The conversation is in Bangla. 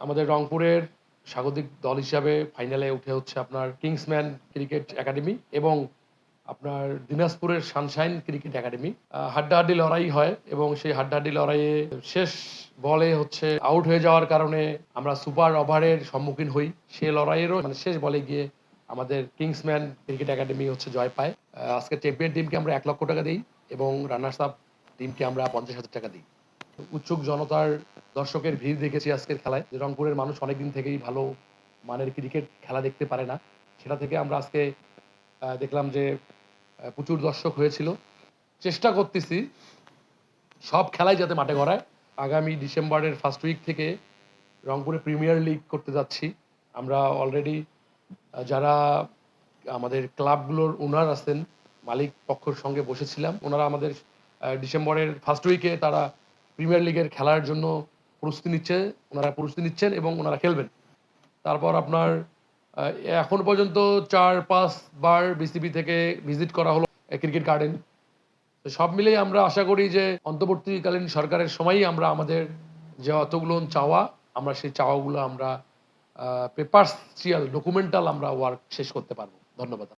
আমাদের রংপুরের স্বাগতিক দল হিসাবে ফাইনালে উঠে হচ্ছে আপনার কিংসম্যান ক্রিকেট একাডেমি এবং আপনার দিনাজপুরের সানশাইন ক্রিকেট একাডেমি। হাড্ডাহাড্ডি লড়াই হয় এবং সেই হাড্ডাহাড্ডি লড়াইয়ে শেষ বলে হচ্ছে আউট হয়ে যাওয়ার কারণে আমরা সুপার ওভারের সম্মুখীন হই। সে লড়াইয়েরও মানে শেষ বলে গিয়ে আমাদের কিংসম্যান ক্রিকেট একাডেমি হচ্ছে জয় পায়। আজকে চ্যাম্পিয়ন টিমকে আমরা এক লক্ষ টাকা দিই এবং রানার্স আপ টিমকে আমরা পঞ্চাশ হাজার টাকা দিই। উৎসুক জনতার দর্শকের ভিড় দেখেছি আজকের খেলায়। যে রংপুরের মানুষ অনেকদিন থেকেই ভালো মানের ক্রিকেট খেলা দেখতে পারে না। সেটা থেকে আমরা আজকে দেখলাম যে প্রচুর দর্শক হয়েছিল। চেষ্টা করতেছি সব খেলাই যাতে মাঠে গড়ায়। আগামী ডিসেম্বরের ফার্স্ট উইক থেকে রংপুরে প্রিমিয়ার লিগ করতে যাচ্ছি। আমরা অলরেডি যারা আমাদের ক্লাবগুলোর ওনার আছেন, মালিক পক্ষের সঙ্গে বসেছিলাম। ওনারা আমাদের ডিসেম্বরের ফার্স্ট উইকে তারা প্রিমিয়ার লিগের খেলার জন্য প্রস্তুতি নিচ্ছে, ওনারা প্রস্তুতি নিচ্ছেন এবং ওনারা খেলবেন। তারপর আপনার এখন পর্যন্ত চার, পাঁচ বার বিসিবি থেকে ভিজিট করা হলো ক্রিকেট গার্ডেন সব মিলিয়ে আমরা আশা করি যে অন্তর্বর্তীকালীন সরকারের সময়ই আমরা আমাদের যে অতগুলো চাওয়া, আমরা সেই চাওয়াগুলো আমরা পেপার্সিয়াল ডকুমেন্টাল আমরা ওয়ার্ক শেষ করতে পারব। ধন্যবাদ।